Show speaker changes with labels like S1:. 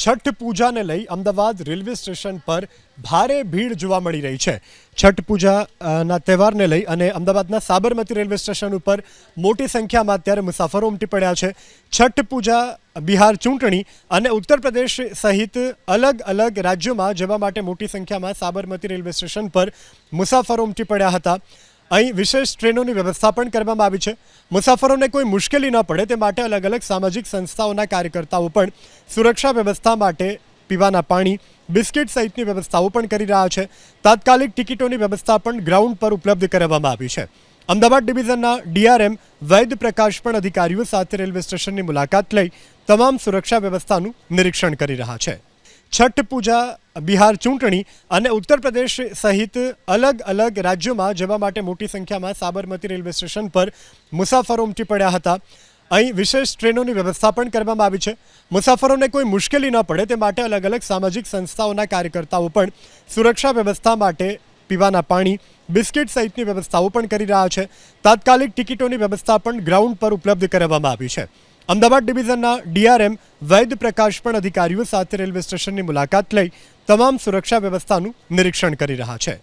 S1: છઠ પૂજાને લઈ Ahmedabad railway station પર ભારે ભીડ જોવા મળી રહી છે. છઠ પૂજાના તહેવારને લઈ અને અમદાવાદના સાબરમતી રેલવે સ્ટેશન ઉપર મોટી સંખ્યામાં અત્યારે મુસાફરો ઉમટી પડ્યા છે. છઠ પૂજા, બિહાર ચૂંટણી અને ઉત્તર પ્રદેશ સહિત અલગ અલગ રાજ્યોમાં જવા માટે મોટી સંખ્યામાં સાબરમતી રેલવે સ્ટેશન પર મુસાફરો ઉમટી પડ્યા હતા. અહીં વિશેષ ટ્રેનોની વ્યવસ્થા પણ કરવામાં આવી છે. મુસાફરોને કોઈ મુશ્કેલી ન પડે, તે માટે અલગ અલગ સામાજિક સંસ્થાઓના કાર્યકર્તાઓ પણ સુરક્ષા વ્યવસ્થા માટે પીવાના પાણી, બિસ્કિટ સહિતની વ્યવસ્થાઓ પણ કરી રહ્યા છે. તાત્કાલિક ટિકિટોની વ્યવસ્થા પણ ગ્રાઉન્ડ પર ઉપલબ્ધ કરાવવામાં આવી છે. અમદાવાદ ડિવિઝનના ડીઆરએમ વૈદ પ્રકાશ પણ અધિકારીઓ સાથે રેલવે સ્ટેશનની મુલાકાત લઈ તમામ સુરક્ષા વ્યવસ્થાનું નિરીક્ષણ કરી રહ્યા છે. છઠ પૂજા, બિહાર ચૂંટણી અને ઉત્તર પ્રદેશ સહિત અલગ અલગ રાજ્યોમાં જવા માટે મોટી સંખ્યામાં સાબરમતી રેલવે સ્ટેશન પર મુસાફરો ઉમટી પડ્યા હતા. અહીં વિશેષ ટ્રેનોની વ્યવસ્થા પણ કરવામાં આવી છે. મુસાફરોને કોઈ મુશ્કેલી ન પડે, તે માટે અલગ અલગ સામાજિક સંસ્થાઓના કાર્યકર્તાઓ પણ સુરક્ષા વ્યવસ્થા માટે પીવાના પાણી, બિસ્કિટ સહિતની વ્યવસ્થાઓ પણ કરી રહ્યા છે. તાત્કાલિક ટિકિટોની વ્યવસ્થા પણ ગ્રાઉન્ડ પર ઉપલબ્ધ કરાવવામાં આવી છે. અમદાવાદ ડિવિઝનના ડીઆરએમ વૈદ પ્રકાશ પણ અધિકારીઓ સાથે રેલવે સ્ટેશનની મુલાકાત લઈ તમામ સુરક્ષા વ્યવસ્થાનું નિરીક્ષણ કરી રહ્યા છે.